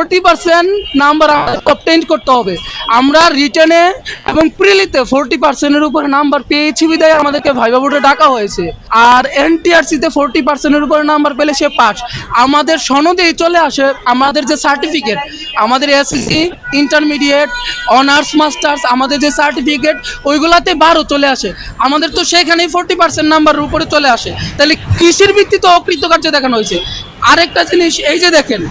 Forty percent number obtain করতে হবে। আমরা রিটার্নে এবং প্রিলিতে ফোরটি পার্সেন্টের উপরে নাম্বার পেয়েছি বিদায় আমাদেরকে ভাইবা বোর্ডে ডাকা হয়েছে। আর এনটিআরসিতে ফোরটি পার্সেন্টের উপরে নাম্বার পেলে সে পাস। আমাদের সনদেই চলে আসে আমাদের যে সার্টিফিকেট আমাদের এসএসসি ইন্টারমিডিয়েট অনার্স মাস্টার্স আমাদের যে সার্টিফিকেট ওইগুলাতে বারো চলে আসে। আমাদের তো সেখানেই ফোরটি পার্সেন্ট নাম্বারের উপরে চলে আসে। তাহলে কৃষির ভিত্তিতে অকৃতকার্য দেখানো হয়েছে? আরেকটা জিনিস, এই যে দেখেন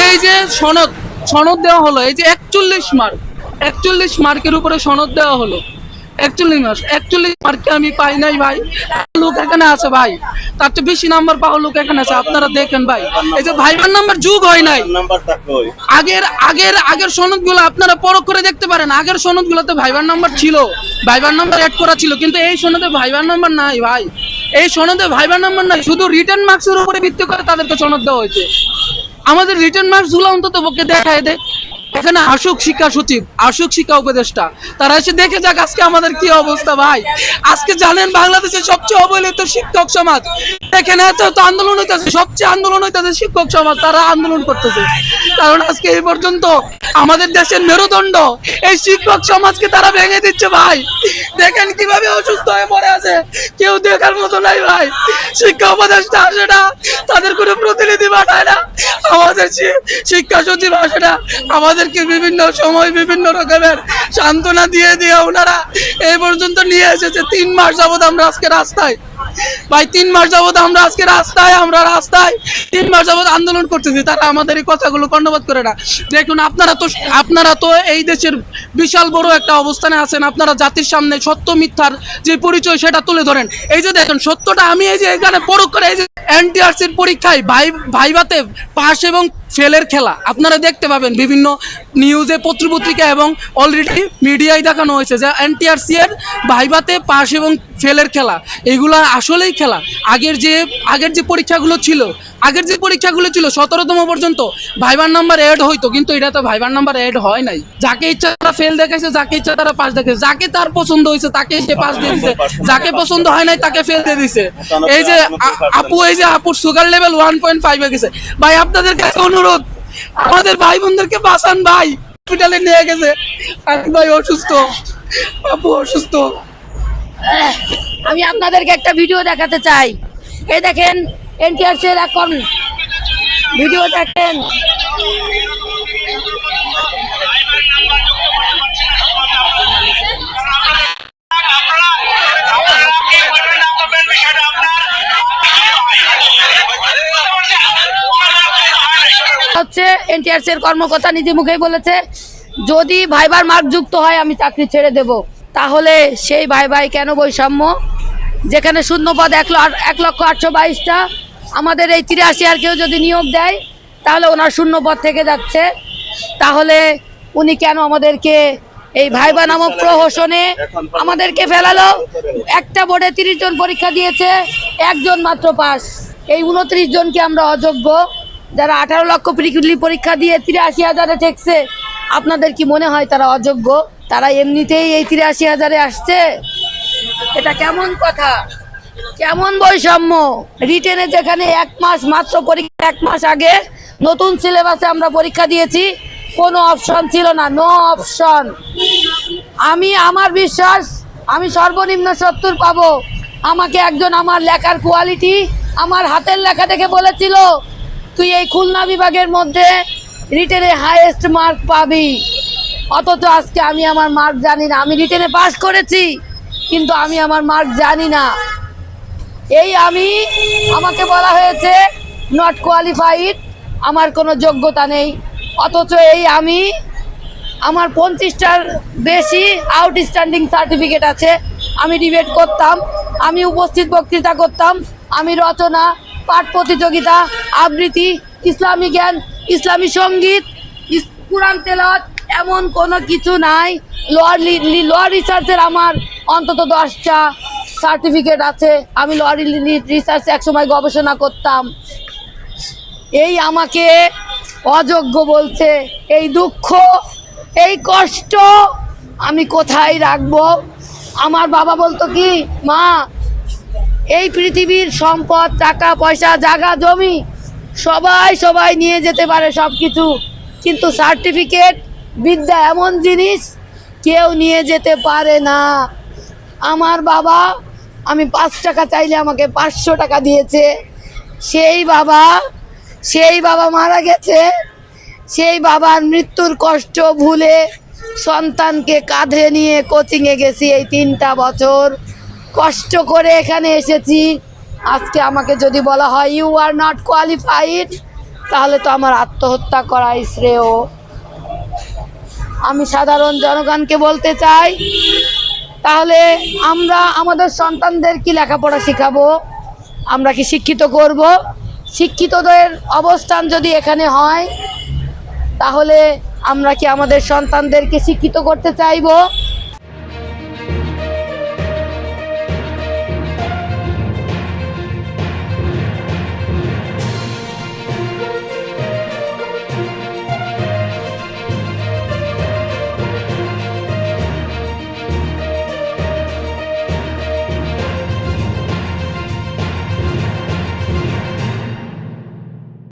এই যে সনদ সনদ দেওয়া হলো এই যে একচল্লিশ মার্ক একচল্লিশ মার্কের উপরে সনদ দেওয়া হলো। একচল্লিশ মার্ক একচল্লিশ মার্কে আমি পাই নাই ভাই। লোক এখানে আছে ভাই। তার চেয়ে বেশি নাম্বার পাওয়া লোক এখানে আছে আপনারা দেখেন ভাই। এই যে ভাইবার নাম্বার যুগ হয় নাই। আগের আগের আগের সনদগুলো আপনারা পরখ করে দেখতে পারেন। আগের সনদগুলোতে ভাইবার নাম্বার ছিল। ভাইবার নাম্বার অ্যাড করা ছিল কিন্তু এই সনদে ভাইবার নাম্বার নাই ভাই। এই সনদে ভাইবার নাম্বার নাই শুধু রিটার্ন মার্কসের উপরে ভিত্তি করে তাদেরকে সনদ দেওয়া হয়েছে। আমাদের রিটার্ন মার্কসগুলো অন্তত পক্ষে দেখায় দেয় এখানে আসুক শিক্ষা সচিব, আসুক শিক্ষা উপদেষ্টা, তারা এসে দেখে যাক আজকে আমাদের কি অবস্থা ভাই। আজকে জানেন বাংলাদেশের সবচেয়ে অবহেলিত শিক্ষক সমাজ। এখানে এত এত আন্দোলন হইতেছে, সবচেয়ে আন্দোলন হইতেছে শিক্ষক সমাজ, তারা আন্দোলন করতেছে। কারণ আজকে এই পর্যন্ত আমাদের দেশের মেরুদণ্ড, এই শিক্ষক সমাজকে তারা ভেঙে দিচ্ছে ভাই। দেখেন কীভাবে অসুস্থ হয়ে পড়ে আছে। কেউ দেখার মতো নাই ভাই। শিক্ষা উপদেষ্টা আসে না, তাদের কোনো প্রতিনিধি পাঠায় না। আমাদের শিক্ষা সচিব আসে না। আমাদেরকে বিভিন্ন সময় বিভিন্ন রকমের সান্ত্বনা দিয়ে দিয়ে ওনারা এই পর্যন্ত নিয়ে এসেছে। তিন মাস যাবত আমরা আজকে রাস্তায় ভাই, তিন মাস যাবত আমরা আজকে রাস্তায়, আমরা রাস্তায় তিন মাস যাবত আন্দোলন করতেছি, তারা আমাদের এই কথাগুলো কর্ণপাত করে না। দেখুন, আপনারা তো আপনারা তো এই দেশের বিশাল বড় একটা অবস্থানে আছেন, আপনারা জাতির সামনে সত্য, মিথ্যার যে পরিচয় সেটা তুলে ধরেন। এই যে দেখেন, সত্যটা আমি এই যে এখানে পরখ করে, এই যে এনটিআরসির পরীক্ষায় ভাই ভাইভাতে পাস এবং ফেলের খেলা। আপনারা দেখতে পাবেন বিভিন্ন নিউজে, পত্রপত্রিকা এবং অলরেডি মিডিয়ায় দেখানো হয়েছে যে এনটিআরসি এর ভাইভাতে পাশ এবং ফেলের খেলা। এগুলা আসলেই খেলা। আগের যে আগের যে পরীক্ষাগুলো ছিল আগের যে পরীক্ষাগুলো ছিল, সতেরোতম পর্যন্ত ভাইবার নাম্বার অ্যাড হইতো, কিন্তু এটা তো ভাইবার নাম্বার অ্যাড হয় নাই। যাকে ইচ্ছা তারা ফেল দেখাইছে, যাকে ইচ্ছা তারা পাস দেখেছে যাকে তার পছন্দ হয়েছে তাকে সে পাস দিয়ে দিছে। যাকে পছন্দ হয় নাই, তাকে ফেল দিয়ে দিছে। এই যে আপু, এই যে আপুর sugar level one point five হয়ে গেছে। ভাই, আপনাদের কাছে অনুরোধ, আমাদের ভাই বোনদেরকে বাঁচান, ভাই। হসপিটালে নিয়ে গেছে। আর ভাই, অসুস্থ। আপু, অসুস্থ। আমি আপনাদেরকে একটা ভিডিও দেখাতে চাই। এই দেখেন এনটিআরসি এর এখন ভিডিও দেখেন। হচ্ছে এনটিআরসি এর কর্মকর্তা নিজে মুখেই বলেছে, যদি ভাইবার মার্ক যুক্ত হয়, আমি চাকরি ছেড়ে দেব। তাহলে সেই ভাই ভাই কেন বৈষম্য? যেখানে শূন্যপদ এক এক লক্ষ আটশো বাইশটা, আমাদের এই তিরাশি আর কেউ যদি নিয়োগ দেয়, তাহলে ওনার শূন্যপদ থেকে যাচ্ছে। তাহলে উনি কেন আমাদেরকে এই ভাইবা নামক প্রহসনে আমাদেরকে ফেলালো? একটা বোর্ডে তিরিশ জন পরীক্ষা দিয়েছে, একজন মাত্র পাস। এই উনত্রিশ জনকে আমরা অযোগ্য। যারা আঠারো লক্ষ পরীক্ষা দিয়ে তিরাশি হাজারে ঠেকছে, আপনাদের কি মনে হয় তারা অযোগ্য? তারা এমনিতেই এই তিরাশি হাজারে আসছে? এটা কেমন কথা? কেমন বৈষম্য? রিটেনে যেখানে এক মাস মাত্র পরীক্ষা, এক মাস আগে নতুন সিলেবাসে আমরা পরীক্ষা দিয়েছি, কোনো অপশন ছিল না নো অপশন আমি, আমার বিশ্বাস, আমি সর্বনিম্ন সত্তর পাবো। আমাকে একজন আমার লেখার কোয়ালিটি আমার হাতের লেখা দেখে বলেছিল, তুই এই খুলনা বিভাগের মধ্যে রিটেনে হাইয়েস্ট মার্ক পাবি। অথচ আজকে আমি আমার মার্ক জানি না, আমি রিটেনে পাস করেছি। কিন্তু আমি আমার মার্ক জানি না। এই আমি, আমাকে বলা হয়েছে নট কোয়ালিফাইড আমার কোনো যোগ্যতা নেই। অথচ এই আমি, আমার পঞ্চাশটার বেশি আউটস্ট্যান্ডিং সার্টিফিকেট আছে। আমি ডিবেট করতাম, আমি উপস্থিত বক্তৃতা করতাম, আমি রচনা, পাঠ প্রতিযোগিতা, আবৃত্তি, ইসলামী জ্ঞান, ইসলামী সংগীত কোরআন তেলাওয়াত এমন কোনো কিছু নাই। লোয়ার লোয়ার রিসার্চের আমার অন্তত দশটা সার্টিফিকেট আছে। আমি লোয়ার রিসার্চে একসময় গবেষণা করতাম। এই আমাকে অযোগ্য বলছে। এই দুঃখ, এই কষ্ট আমি কোথায় রাখব? আমার বাবা বলতো কি, মা, এই পৃথিবীর সম্পদ, টাকা, পয়সা, জায়গা, জমি সবাই সবাই নিয়ে যেতে পারে সব কিছু কিন্তু সার্টিফিকেট বিদ্যা এমন জিনিস কেউ নিয়ে যেতে পারে না। আমার বাবা, আমি পাঁচ টাকা চাইলে আমাকে পাঁচশো টাকা দিয়েছে। সেই বাবা সেই বাবা মারা গেছে। সেই বাবার মৃত্যুর কষ্ট ভুলে সন্তানকে কাঁধে নিয়ে কোচিংয়ে গেছি এই তিনটা বছর। কষ্ট করে এখানে এসেছি। আজকে আমাকে যদি বলা হয় ইউ আর নট কোয়ালিফাইড তাহলে তো আমার আত্মহত্যা করাই শ্রেয়। আমি সাধারণ জনগণকে বলতে চাই, তাহলে আমরা আমাদের সন্তানদের কি লেখাপড়া শেখাবো? আমরা কি শিক্ষিত করব? শিক্ষিতদের অবস্থান যদি এখানে হয়, তাহলে আমরা কি আমাদের সন্তানদেরকে শিক্ষিত করতে চাইব?